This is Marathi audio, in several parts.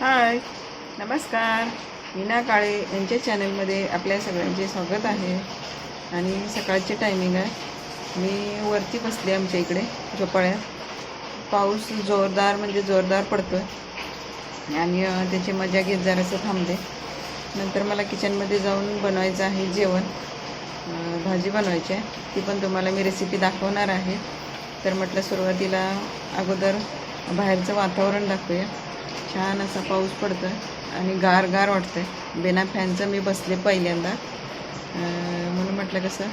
हाय. नमस्कार. मीना काळे यांच्या चॅनलमध्ये आपल्या सगळ्यांचे स्वागत आहे. आणि सकाळची टायमिंग आहे. मी वरती बसले आमच्या इकडे झोपाळ्यात. पाऊस जोरदार म्हणजे जोरदार पडतो आहे आणि त्याची मजा घेत जरासं थांबते नंतर मला किचनमध्ये जाऊन बनवायचं आहे जेवण. भाजी बनवायची आहे. ती पण तुम्हाला मी रेसिपी दाखवणार आहे. तर म्हटलं सुरुवातीला अगोदर बाहेरचं वातावरण दाखवूया. छान असा पाऊस पडतो आहे आणि गार गार वाटतं आहे बिना फॅनचं मी बसले पहिल्यांदा. म्हणून म्हटलं कसं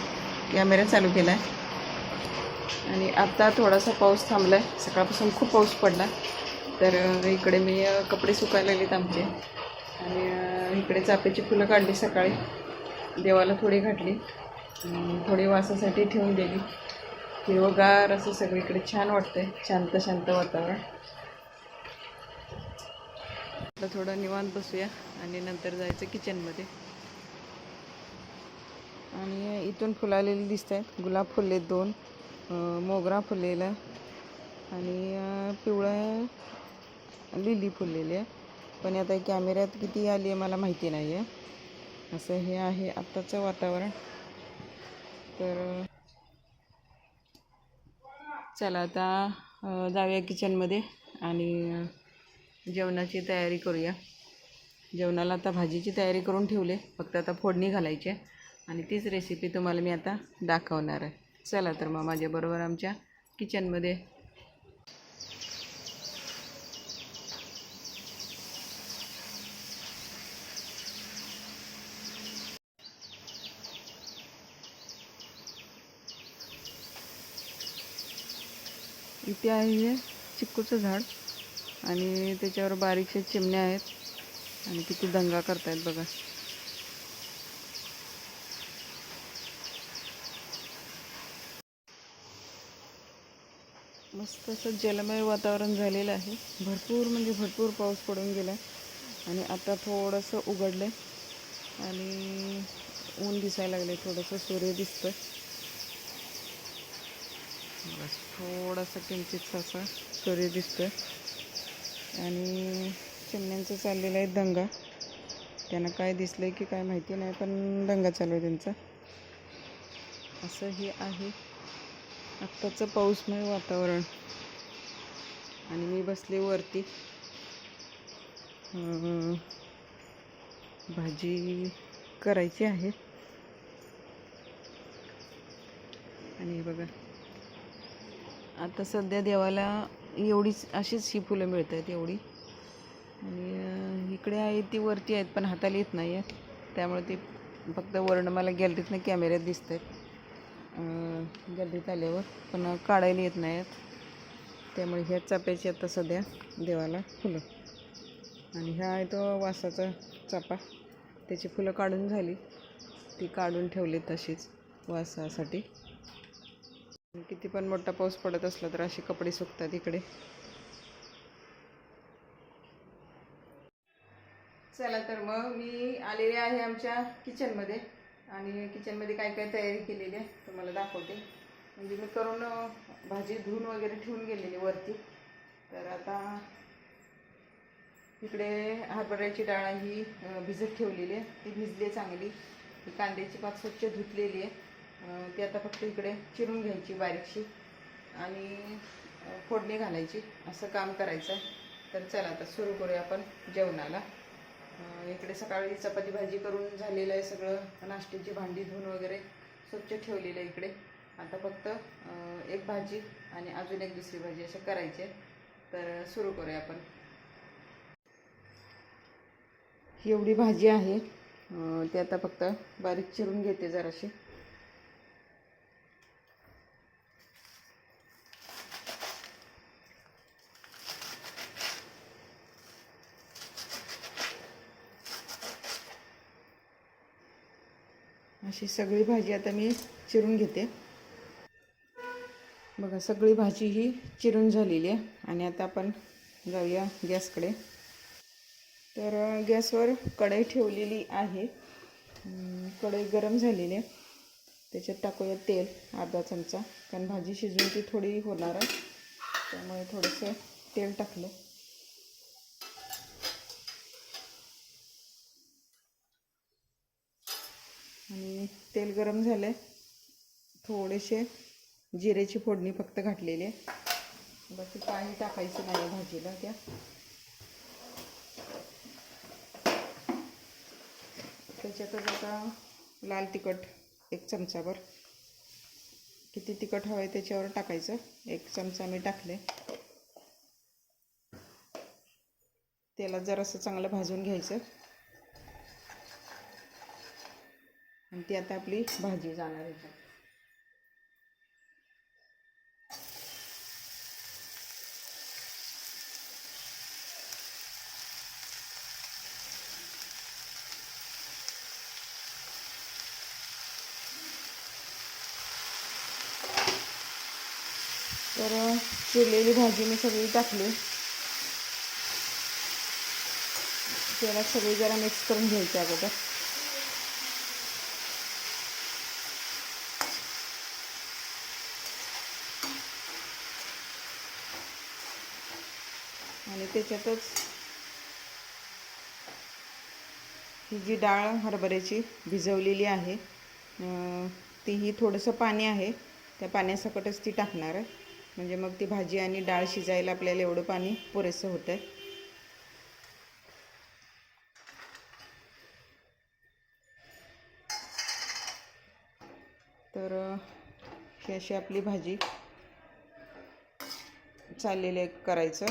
कॅमेरा चालू केला आहे आणि आता थोडासा पाऊस थांबला आहे सकाळपासून खूप पाऊस पडला. तर इकडे मी कपडे सुकायला लागलेत आमचे. आणि इकडे चापेची फुलं काढली सकाळी. देवाला थोडी घातली. थोडी वासासाठी ठेवून दिली. हिरवगार असं सगळीकडे छान वाटतंय. शांत शांत वातावरण. आता थोडं निवांत बसूया आणि नंतर जायचं किचनमध्ये आणि इथून फुलं आलेली दिसत आहेत गुलाब फुलले दोन मोगरा फुललेला आणि पिवळं लिली फुललेली आहे. पण आता कॅमेऱ्यात किती आली आहे मला माहिती नाही आहे असं हे आहे आत्ताचं वातावरण. तर चला आता जाऊया किचनमध्ये आणि जेवणाची तयारी करूया. जेवणाला आता भाजीची तयारी करून ठेवले. फक्त आता फोडणी घालायची आहे. आणि तीच रेसिपी तुम्हाला मी आता दाखवणार आहे. चला तर मग माझ्याबरोबर आमच्या किचनमध्ये इथे आहे हे चिक्कूचं झाड. आणि त्याच्यावर बारीकशा चिमण्या आहेत. आणि किती दंगा करतायत बघा. मस्त असं जलमय वातावरण झालेलं आहे. भरपूर म्हणजे भरपूर पाऊस पडून गेला आणि आता थोडंसं उघडलं आहे आणि ऊन दिसायला लागले थोडंसं सूर्य दिसतं बस थोडासा किंचितसा असा सूर्य दिसतं आणि चिमण्यांचं चाललेलं आहे दंगा. त्यांना काय दिसलं आहे की काय माहिती नाही पण दंगा चालू आहे त्यांचा. असं हे आहे आत्ताचं पाऊसमय वातावरण. आणि मी बसले वरती. भाजी करायची आहे. आणि बघा. आता सध्या देवाला एवढीच अशीच ही फुलं मिळत आहेत एवढी. आणि इकडे आहे ती वरती आहेत पण हाताला येत नाही आहेत त्यामुळे ती फक्त वर्ण मला गॅलरीतनं कॅमेऱ्यात दिसत आहेत गॅलरीत आल्यावर. पण काढायला येत नाही आहेत त्यामुळे ह्या चाप्याची आता सध्या देवाला फुलं. आणि ह्या आहे तो वासाचा चापा. त्याची फुलं काढून झाली. ती काढून ठेवली तशीच वासासाठी. किती पण मोठा पाऊस पडत असला तर असे कपडे सुकतात इकडे. चला तर मग मी आलेले आहे आमच्या किचनमध्ये आणि किचनमध्ये काय काय तयारी केलेली आहे तुम्हाला दाखवते. म्हणजे मी करून भाजी धुवून वगैरे ठेवून गेलेली वरती. तर आता इकडे हरभऱ्याची डाळ ही भिजत ठेवलेली आहे. ती भिजली आहे चांगली. ही कांद्याची पात स्वच्छ धुतलेली आहे. ती आता फक्त इकडे चिरून घ्यायची बारीकशी आणि फोडणी घालायची. असं काम करायचं आहे तर चला आता सुरू करूया आपण जेवणाला. इकडे सकाळी चपाती भाजी करून झालेलं आहे सगळं. नाश्त्याची भांडी धुवून वगैरे स्वच्छ ठेवलेलं आहे इकडे. आता फक्त एक भाजी आणि अजून एक दुसरी भाजी असे करायचे तर सुरू करूया आपण. ही एवढी भाजी आहे. ती आता फक्त बारीक चिरून घेते जराशी. अशी सगळी भाजी आता मी चिरून घेते. बघा सगळी भाजी ही चिरून झालेली आहे आणि आता आपण जाऊया गॅसकडे. तर गॅसवर कढई ठेवलेली आहे. कढई गरम झालेली आहे. त्याच्यात टाकूया तेल अर्धा चमचा. कारण भाजी शिजून ती थोडी होणार आहे. त्यामुळे थोडंसं तेल टाकलं. आणि तेल गरम झालं. आहे थोडेसे जिरेची फोडणी फक्त घातलेली आहे. बाकी पाणी टाकायचं नाही भाजीला त्या. त्याच्यातच आता लाल तिखट एक चमचाभर. किती तिखट हवं आहे त्याच्यावर टाकायचं. एक चमचा मी टाकले. तेलात जरासं चांगलं भाजून घ्यायचं. ती आता आपली भाजी जाणार आहे. तर चिरलेली भाजी मी सगळी टाकली. त्याला सगळी जरा मिक्स करून घ्यायची अगोदर. आणि त्याच्यातच ही जी डाळ हरभऱ्याची भिजवलेली आहे तीही थोडंसं पाणी आहे. त्या पाण्यासकटच ती टाकणार आहे. म्हणजे मग ती भाजी आणि डाळ शिजायला आपल्याला एवढं पाणी पुरेसं होतं आहे तर ही अशी आपली भाजी चाललेली आहे करायचं.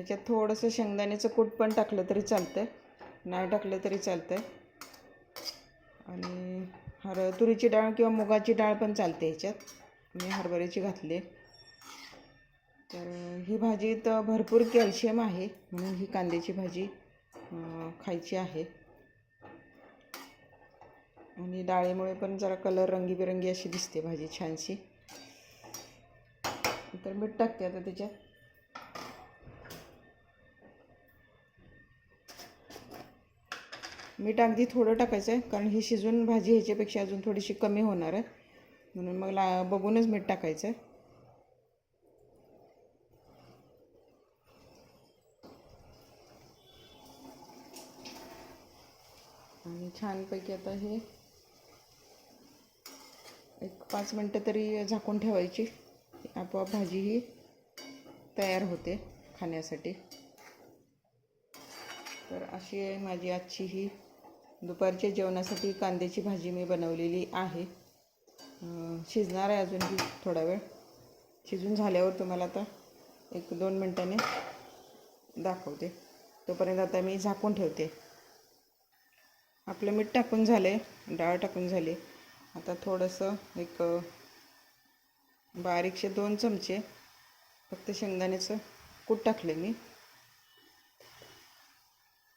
ह्याच्यात थोडंसं शेंगदाण्याचं कूट पण टाकलं तरी चालतं आहे नाही टाकलं तरी चालतं आहे आणि हर तुरीची डाळ किंवा मुगाची डाळ पण चालते ह्याच्यात मी हरभऱ्याची घातली. आहे तर ही भाजीत भरपूर कॅल्शियम आहे म्हणून ही कांद्याची भाजी खायची आहे. आणि डाळीमुळे पण जरा कलर रंगीबेरंगी अशी दिसते भाजी छानशी. तर मीठ टाकते आता त्याच्यात. मीठ अगदी थोडं टाकायचं आहे कारण ही शिजून भाजी ह्याच्यापेक्षा अजून थोडीशी कमी होणार आहे. म्हणून मग ला बघूनच मीठ टाकायचं आहे आणि छानपैकी आता हे एक पाच मिनटं तरी झाकून ठेवायची. आपोआप भाजी ही तयार होते खाण्यासाठी. तर अशी आहे माझी आजची ही दुपारच्या जेवणासाठी कांद्याची भाजी मी बनवलेली आहे. शिजणार आहे अजून थोडा वेळ. शिजून झाल्यावर तुम्हाला आता एक दोन मिनटाने दाखवते. तोपर्यंत आता मी झाकून ठेवते. आपलं मीठ टाकून झाले डाळ टाकून झाली. आता थोडंसं एक बारीकशे दोन चमचे फक्त शेंगदाण्याचं कूट टाकले मी.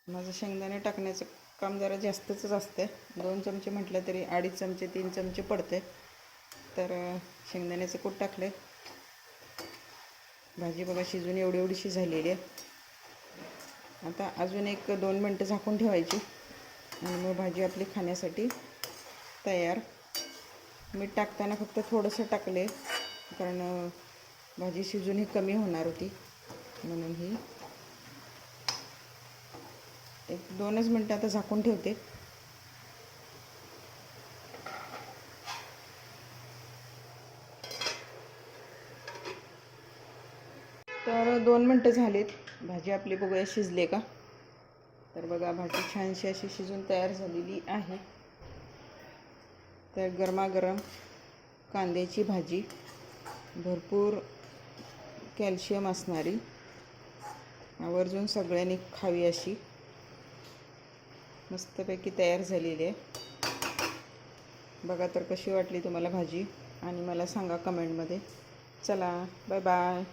माझं शेंगदाणे टाकण्याचं काम जरा जास्तच असतं दोन चमचे म्हटलं तरी अडीच चमचे तीन चमचे पडते तर शेंगदाण्याचं कूट टाकले भाजी बघा शिजून एवढी एवढीशी झालेली आहे. आता अजून एक दोन मिनटं झाकून ठेवायची. आणि मग भाजी आपली खाण्यासाठी तयार. मीठ टाकताना फक्त थोडंसं टाकले कारण भाजी शिजून ही कमी होणार होती. म्हणून ही एक दोनच मिनटं आता झाकून ठेवते. तर दोन मिनटं झालीत. भाजी आपली बघूया शिजले का? तर बघा भाजी छानशी अशी शिजून तयार झालेली आहे. तर गरमागरम कांद्याची भाजी भरपूर कॅल्शियम असणारी. आवर्जून सगळ्यांनी खावी अशी. मस्तपैकी तयार झालेली आहे. बघा तर कशी वाटली तुम्हाला भाजी आणि मला सांगा कमेंटमध्ये चला बाय बाय